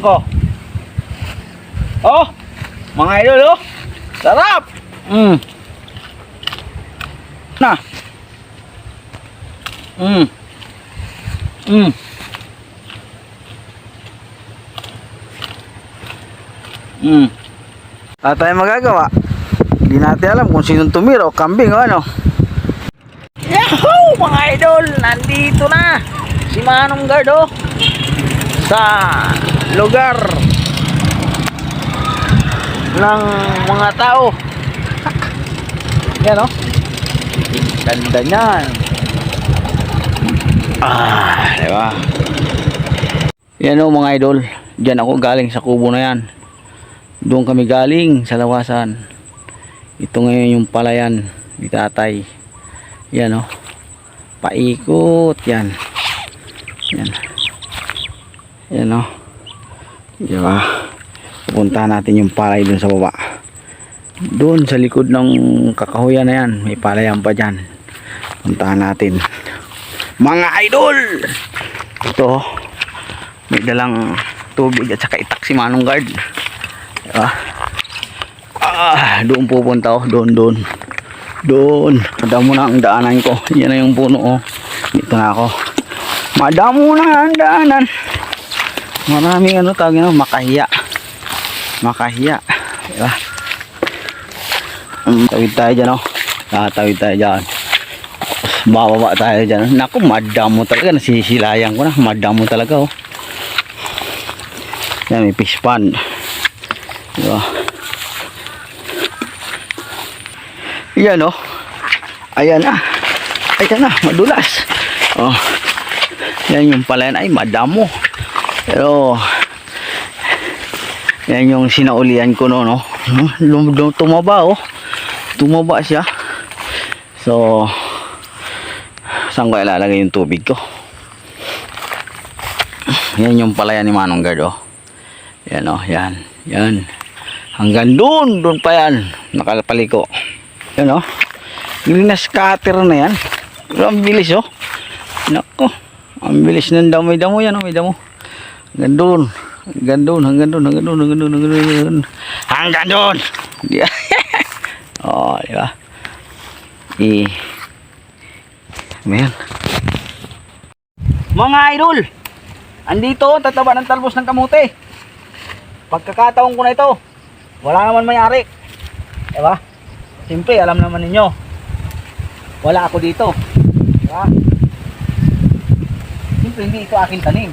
Ko. Oh, mga idol oh. Sarap. Mm. Na. Mm. Mm. Mm. Wala tayong magagawa. Hindi natin alam kung sinong tumira o kambing o ano. Yahoo! Mga idol! Nandito na! Si Manong Guard oh! Sa lugar ng mga tao. Yan oh. Ganda niyan. Ah, di ba? Yan oh mga idol. Diyan ako galing sa kubo na yan. Doon kami galing sa lawasan. Ito ngayon yung palayan ni tatay. Yan oh. Paikot yan. Yan. Yan oh. Di ba? Pupuntahan natin yung palay dun sa baba. Doon sa likod ng kakahuyan na yan, may palayan pa dyan. Puntahan natin. Mga idol! Ito, may dalang tubig at saka itak si Manong Guard. Diba? Ah, doon pupunta oh, doon, doon. Doon. Madamo na ang daanan ko. Yan na yung puno oh. Dito na ako. Madamo na ang daanan. Maraming ano tawag nyo, makahiya. Makahiya. Diba? Um, tawid tayo dyan oh. Tatawid tayo dyan. Tapos bababa tayo dyan. Naku, madamo talaga. Nasisilayan ko na. Madamo talaga oh. Yan, may fish pond. Diba? Yan oh. Ayan na. Ayan na, madulas. Oh. Yan yung palayan ay madamo. Pero yan yung sinaulian ko no, no. Tumaba oh. Tumaba siya. So saan ko ilalagay yung tubig ko? Yan yung palayan ni Manong Guard oh. Yan oh, yan. Yan. Hanggang doon, doon pa yan. Nakapaliko. Yan oh. Yung na-scatter na yan. Pero ang bilis oh. Nako. Ang bilis ng damo. May damo yan oh. May damo. Hanggang doon. Hanggang doon. Hanggang doon. Hanggang doon. Hanggang doon. Hanggang doon. Hanggang doon. Oh, di ba? Eh. Ayan. Mga idol. Andito, tataba ng talbos ng kamote. Pagkakataon ko na ito. Wala naman may-ari. Diba? Siyempre, alam naman ninyo. Wala ako dito. Diba? Siyempre, hindi ito aking tanim.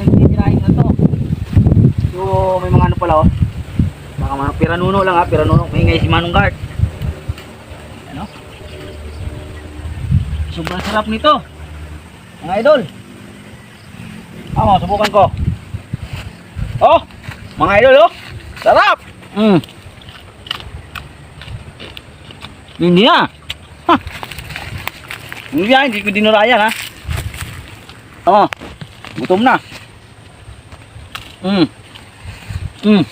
Ay, hindi tirahin na to. So, may mga ano pala oh. Mga mga piranuno lang ha. Piranuno. May si Manong Guard. Ano? Sobrang sarap nito. Mga idol. Ako, subukan ko. Oh! Mga idol oh! Sarap! Mm. Hindi na. Ha. Hindi yan, hindi ko dinurayan ha. Oh. Gutom na. Mm. Mm.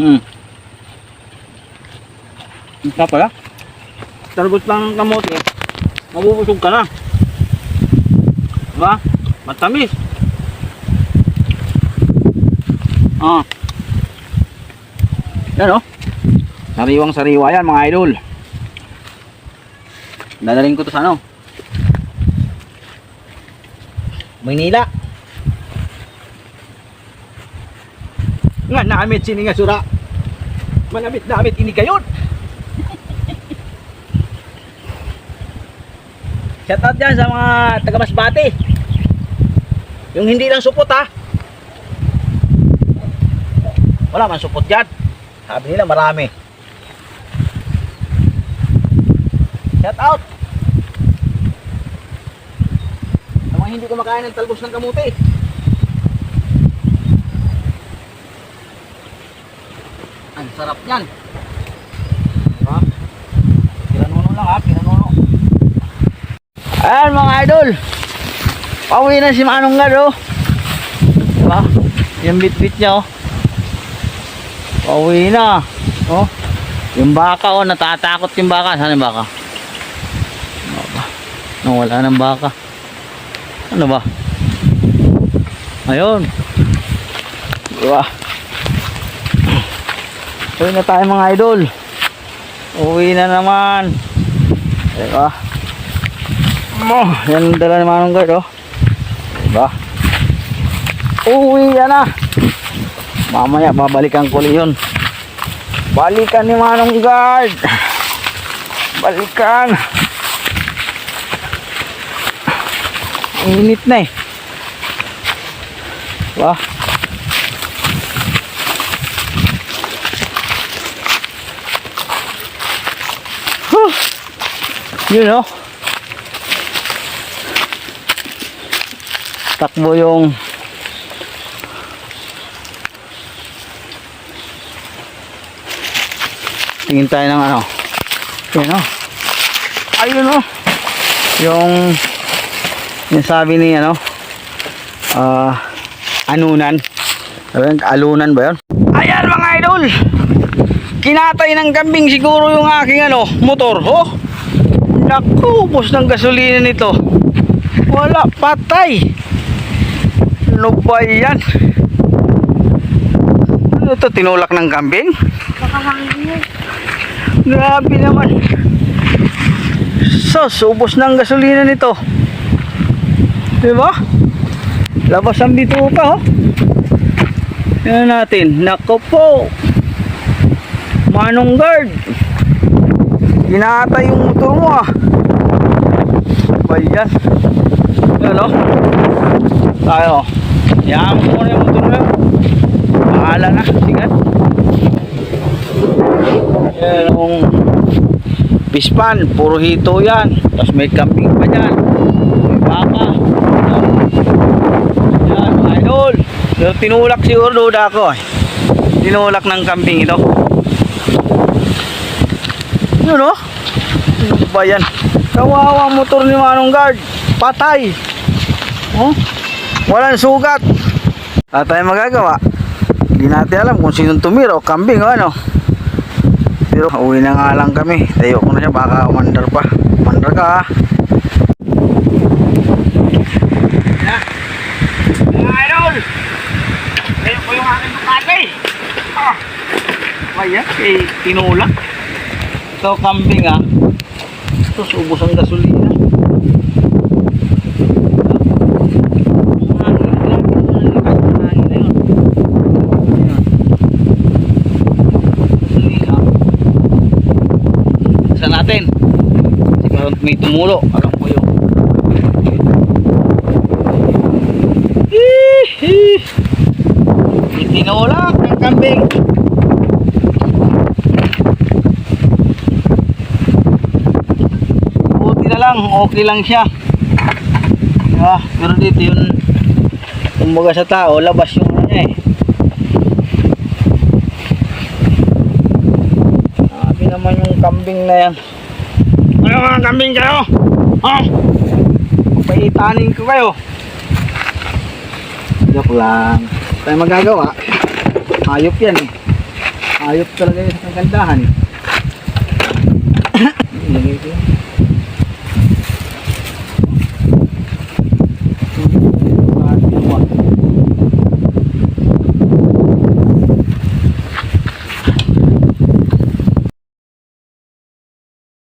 Mm. Ang sarap pala. Talbos lang ng kamote. Mabubusog ka na. Diba? Matamis. Ah. Yan oh. Sariwang sariwa yan mga idol. Dadaling ko to sa ano? Maynila. Nga namit sini nga sura. Manamit namit ini kayon. Shout out dyan sa mga taga Masbate. Yung hindi lang supot ha. Wala man supot dyan. Sabi nila marami. Shout out. Sa mga hindi kumakain ng talbos ng kamuti. Ang sarap yan. Ha? Pinanuno lang ha, pinanuno. Ayan mga idol. Pauwi na si Manong Gad oh. Diba? Yung bit-bit niya oh. Pauwi na. Oh. Yung baka oh, natatakot yung baka. Saan yung baka? Baka. No, wala nang baka. Ano ba? Ayun. Diba? Uwi na tayo mga idol. Uwi na naman. Diba? Mo, yan ang dala ni Manong Guard, oh. Diba? Uwi yan na. Mamaya, babalikan ko yun. Balikan ni Manong Guard. Balikan. Ang init na eh. Diba? Whew. Yun oh. Takbo yung Tingin tayo ng ano. Yun oh. Ayun oh. Yung yung sabi ni ano ah anunan. Alunan ba yun? Ayan mga idol! Kinatay ng kambing siguro yung aking ano motor. Oh! Naku ubos ng gasolina nito. Wala patay! Ano ba yan. Ano ito tinulak ng kambing? Grabe naman. Sos ubos ng gasolina nito Diba? Labas ang bituka, oh. Yan natin. Nako po. Manong guard. Ginata yung motor mo, ah. Ba yan? Yan, oh. Tayo. Yan mo na yung motor mo. Bahala na. Sigat. Yan, yung pispan. Puro hito yan. Tapos may kambing pa dyan. May baka. Yan, mga idol. So, tinulak siguro duda ko eh. Tinulak ng kambing ito. Yun oh. Ano ba yan? Kawawa motor ni Manong Guard. Patay. Oh. Walang sugat. Wala tayong magagawa. Hindi natin alam kung sinong tumira o kambing o ano. Pero uwi na nga lang kami. Tayo ko na siya baka umandar pa. Umandar ka ha. Idol! Ayun po yung aking bukate. Ah. Ayan, eh, tinulak. Ito, kambing ah. Ito, subos ang gasolina. Saan natin? Siguro may tumulo. Alam ko yun. Itinulak kambing. Buti na lang, okay lang siya. Diba? Pero dito yun, kumbaga sa tao, labas yung ano eh. Sabi naman yung kambing na yan. Ano mga kambing kayo? Ha? Paitanin ko kayo. Joke lang. Tayo magagawa. Hayop yan. Hayop talaga yun sa kagandahan.